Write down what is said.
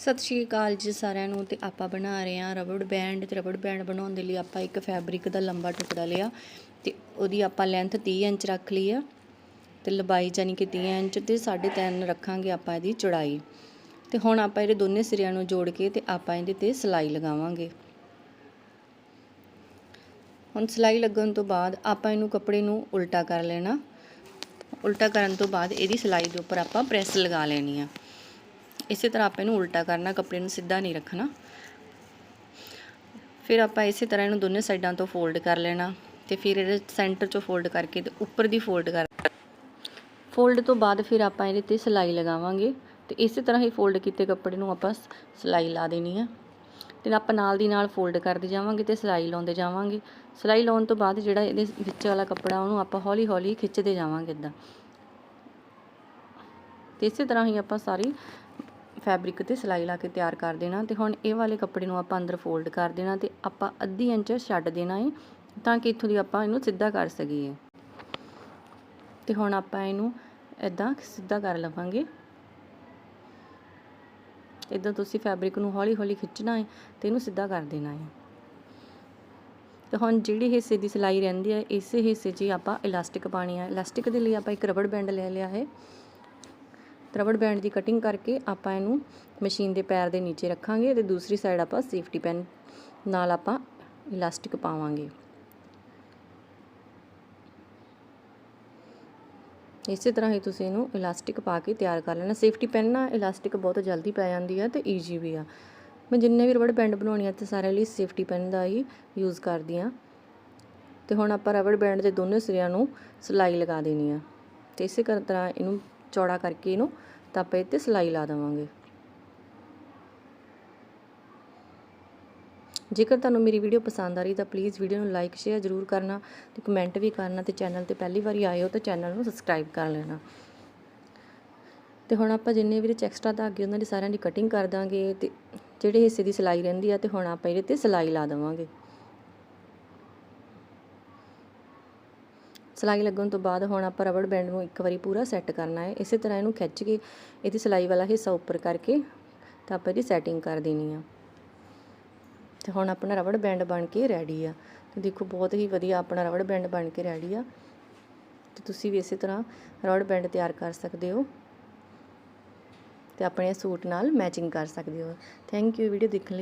ਸਤਿ ਸ਼੍ਰੀ ਅਕਾਲ ਜੀ ਸਾਰਿਆਂ ਨੂੰ ਤੇ ਆਪਾਂ ਬਣਾ ਰਹੇ ਹਾਂ ਰਬੜ ਬੈਂਡ ਤੇ ਰਬੜ ਬੈਂਡ ਬਣਾਉਣ ਦੇ ਲਈ ਆਪਾਂ ਇੱਕ ਫੈਬਰਿਕ ਦਾ ਲੰਬਾ ਟੁਕੜਾ ਲਿਆ ਤੇ ਉਹਦੀ ਆਪਾਂ ਲੈਂਥ 30 ਇੰਚ ਰੱਖ ਲਈ ਆ ਤੇ ਲੰਬਾਈ ਜਾਨੀ ਕਿ 30 ਇੰਚ ਤੇ 3.5 ਰੱਖਾਂਗੇ ਆਪਾਂ ਇਹਦੀ ਚੌੜਾਈ। ਤੇ ਹੁਣ ਆਪਾਂ ਇਹਦੇ ਦੋਨੇ ਸਿਰਿਆਂ ਨੂੰ ਜੋੜ ਕੇ ਤੇ ਆਪਾਂ ਇਹਦੇ ਤੇ ਸਿਲਾਈ ਲਗਾਵਾਂਗੇ। ਹੁਣ ਸਿਲਾਈ ਲੱਗਣ ਤੋਂ ਬਾਅਦ ਆਪਾਂ ਇਹਨੂੰ ਕੱਪੜੇ ਨੂੰ ਉਲਟਾ ਕਰ ਲੈਣਾ। ਉਲਟਾ ਕਰਨ ਤੋਂ ਬਾਅਦ ਇਹਦੀ ਸਿਲਾਈ ਦੇ ਉੱਪਰ ਆਪਾਂ ਪ੍ਰੈਸ ਲਗਾ ਲੈਣੀ ਆ। ਇਸੇ ਤਰ੍ਹਾਂ ਆਪਾਂ ਇਹਨੂੰ ਉਲਟਾ ਕਰਨਾ, ਕੱਪੜੇ ਨੂੰ ਸਿੱਧਾ ਨਹੀਂ ਰੱਖਣਾ। ਫਿਰ ਆਪਾਂ ਇਸੇ ਤਰ੍ਹਾਂ ਇਹਨੂੰ ਦੋਨੇ ਸਾਈਡਾਂ ਤੋਂ ਫੋਲਡ ਕਰ ਲੈਣਾ ਤੇ ਫਿਰ ਇਹਦੇ ਸੈਂਟਰ ਚੋਂ ਫੋਲਡ ਕਰਕੇ ਤੇ ਉੱਪਰ ਦੀ ਫੋਲਡ ਕਰ ਫੋਲਡ ਤੋਂ ਬਾਅਦ ਫਿਰ ਆਪਾਂ ਇਹਦੇ ਤੇ ਸਿਲਾਈ ਲਗਾਵਾਂਗੇ ਤੇ ਇਸੇ ਤਰ੍ਹਾਂ ਹੀ ਫੋਲਡ ਕੀਤੇ ਕੱਪੜੇ ਨੂੰ ਆਪਾਂ ਸਿਲਾਈ ਲਾ ਦੇਣੀ ਆ। ਤੇ ਆਪਾਂ ਨਾਲ ਦੀ ਨਾਲ ਫੋਲਡ ਕਰਦੇ ਜਾਵਾਂਗੇ ਤੇ ਸਿਲਾਈ ਲਾਉਂਦੇ ਜਾਵਾਂਗੇ। ਸਿਲਾਈ ਲਾਉਣ ਤੋਂ ਬਾਅਦ ਜਿਹੜਾ ਇਹਦੇ ਵਿੱਚ ਵਾਲਾ ਕੱਪੜਾ ਉਹਨੂੰ ਆਪਾਂ ਹੌਲੀ ਹੌਲੀ ਖਿੱਚਦੇ ਜਾਵਾਂਗੇ ਇਦਾਂ ਤੇ ਇਸੇ ਤਰ੍ਹਾਂ ਹੀ ਆਪਾਂ ਸਾਰੀ ਫੈਬਰਿਕ ਤੇ ਸਿਲਾਈ ਲਾ ਕੇ ਤਿਆਰ ਕਰ ਦੇਣਾ ਤੇ ਹੁਣ ਇਹ ਵਾਲੇ ਕੱਪੜੇ ਨੂੰ ਆਪਾਂ ਅੰਦਰ ਫੋਲਡ ਕਰ ਦੇਣਾ ਤੇ ਆਪਾਂ ਅੱਧੀ ਇੰਚ ਛੱਡ ਦੇਣਾ ਹੈ ਤਾਂ ਕਿ ਇੱਥੋਂ ਦੀ ਆਪਾਂ ਇਹਨੂੰ ਸਿੱਧਾ ਕਰ ਸਕੀਏ। ਤੇ ਹੁਣ ਆਪਾਂ ਇਹਨੂੰ ਇਦਾਂ ਸਿੱਧਾ ਕਰ ਲਵਾਂਗੇ। ਇਦਾਂ ਤੁਸੀਂ ਫੈਬਰਿਕ ਨੂੰ ਹੌਲੀ ਹੌਲੀ ਖਿੱਚਣਾ ਹੈ ਤੇ ਇਹਨੂੰ ਸਿੱਧਾ ਕਰ ਦੇਣਾ ਹੈ ਤੇ ਹੁਣ ਜਿਹੜੇ ਹਿੱਸੇ ਦੀ ਸਿਲਾਈ ਰਹਿੰਦੀ ਹੈ ਇਸੇ ਹਿੱਸੇ 'ਚ ਹੀ ਆਪਾਂ ਇਲਾਸਟਿਕ ਪਾਣੀ ਹੈ ਇਲਾਸਟਿਕ ਦੇ ਲਈ ਆਪਾਂ ਇੱਕ ਰਬੜ ਬੈਂਡ ਲੈ ਲਿਆ ਹੈ। ਰਬੜ ਬੈਂਡ ਦੀ ਕਟਿੰਗ ਕਰਕੇ ਆਪਾਂ ਇਹਨੂੰ ਮਸ਼ੀਨ ਦੇ ਪੈਰ ਦੇ ਨੀਚੇ ਰੱਖਾਂਗੇ ਤੇ ਦੂਸਰੀ ਸਾਈਡ ਆਪਾਂ ਸੇਫਟੀ ਪੈਨ ਨਾਲ ਆਪਾਂ ਇਲਾਸਟਿਕ ਪਾਵਾਂਗੇ। ਇਸੇ ਤਰ੍ਹਾਂ ਹੀ ਤੁਸੀਂ ਇਹਨੂੰ ਇਲਾਸਟਿਕ ਪਾ ਕੇ ਤਿਆਰ ਕਰ ਲੈਣਾ। ਸੇਫਟੀ ਪੈਨ ਨਾਲ ਇਲਾਸਟਿਕ ਬਹੁਤ ਜਲਦੀ ਪੈ ਜਾਂਦੀ ਆ ਤੇ ਈਜ਼ੀ ਵੀ ਆ। ਮੈਂ ਜਿੰਨੇ ਵੀ ਰਬੜ ਬੈਂਡ ਬਣਾਉਣੀ ਆ, ਤੇ ਸਾਰੇ ਲਈ ਸੇਫਟੀ ਪੈਨ ਦਾ ਹੀ ਯੂਜ਼ ਕਰਦੀ ਆ। ਤੇ ਹੁਣ ਆਪਾਂ ਰਬੜ ਬੈਂਡ ਦੇ ਦੋਨੇ ਸਿਰਿਆਂ ਨੂੰ ਸਿਲਾਈ ਲਗਾ ਦੇਣੀ ਆ। ਤੇ ਇਸੇ ਤਰ੍ਹਾਂ ਇਹਨੂੰ ਚੌੜਾ ਕਰਕੇ ਇਹਨੂੰ ਤਾਂ ਆਪਾਂ ਇੱਥੇ ਸਿਲਾਈ ਲਾ ਦੇਵਾਂਗੇ। ਜੇਕਰ ਤੁਹਾਨੂੰ ਮੇਰੀ ਵੀਡੀਓ ਪਸੰਦ ਆ ਰਹੀ ਤਾਂ ਪਲੀਜ਼ ਵੀਡੀਓ ਨੂੰ ਲਾਈਕ ਸ਼ੇਅਰ ਜ਼ਰੂਰ ਕਰਨਾ ਤੇ ਕਮੈਂਟ ਵੀ ਕਰਨਾ ਤੇ ਚੈਨਲ ਤੇ ਪਹਿਲੀ ਵਾਰੀ ਆਏ ਹੋ ਤਾਂ ਚੈਨਲ ਨੂੰ ਸਬਸਕ੍ਰਾਈਬ ਕਰ ਲੈਣਾ। ਤੇ ਹੁਣ ਆਪਾਂ ਜਿੰਨੇ ਵੀ ਐਕਸਟਰਾ ਧਾਗੇ ਉਹਨਾਂ ਦੀ ਸਾਰਿਆਂ ਦੀ ਕਟਿੰਗ ਕਰ ਦਾਂਗੇ ਤੇ ਜਿਹੜੇ ਹਿੱਸੇ ਦੀ ਸਿਲਾਈ ਰਹਿੰਦੀ ਆ ਤੇ ਹੁਣ ਆਪਾਂ ਇਹਦੇ ਤੇ ਸਿਲਾਈ ਲਾ ਦੇਵਾਂਗੇ। ਸਿਲਾਈ ਲੱਗਣ ਤੋਂ ਬਾਅਦ ਹੁਣ ਆਪਾਂ ਰਬੜ ਬੈਂਡ ਨੂੰ ਇੱਕ ਵਾਰੀ ਪੂਰਾ ਸੈੱਟ ਕਰਨਾ ਹੈ। ਇਸੇ ਤਰ੍ਹਾਂ ਇਹਨੂੰ ਖਿੱਚ ਕੇ ਇਹਦੀ ਸਿਲਾਈ ਵਾਲਾ ਹਿੱਸਾ ਉੱਪਰ ਕਰਕੇ ਤਾਂ ਆਪਾਂ ਇਹਦੀ ਸੈਟਿੰਗ ਕਰ ਦੇਣੀ ਆ। ਤੇ ਹੁਣ ਆਪਣਾ ਰਬੜ ਬੈਂਡ ਬਣ ਕੇ ਰੈਡੀ ਆ। ਤੇ ਦੇਖੋ ਬਹੁਤ ਹੀ ਵਧੀਆ ਆਪਣਾ ਰਬੜ ਬੈਂਡ ਬਣ ਕੇ ਰੈਡੀ ਆ। ਤੇ ਤੁਸੀਂ ਵੀ ਇਸੇ ਤਰ੍ਹਾਂ ਰਬੜ ਬੈਂਡ ਤਿਆਰ ਕਰ ਸਕਦੇ ਹੋ। ਤੇ ਆਪਣੇ ਸੂਟ ਨਾਲ ਮੈਚਿੰਗ ਕਰ ਸਕਦੇ ਹੋ। ਥੈਂਕ ਯੂ ਵੀਡੀਓ ਦੇਖਣ ਲਈ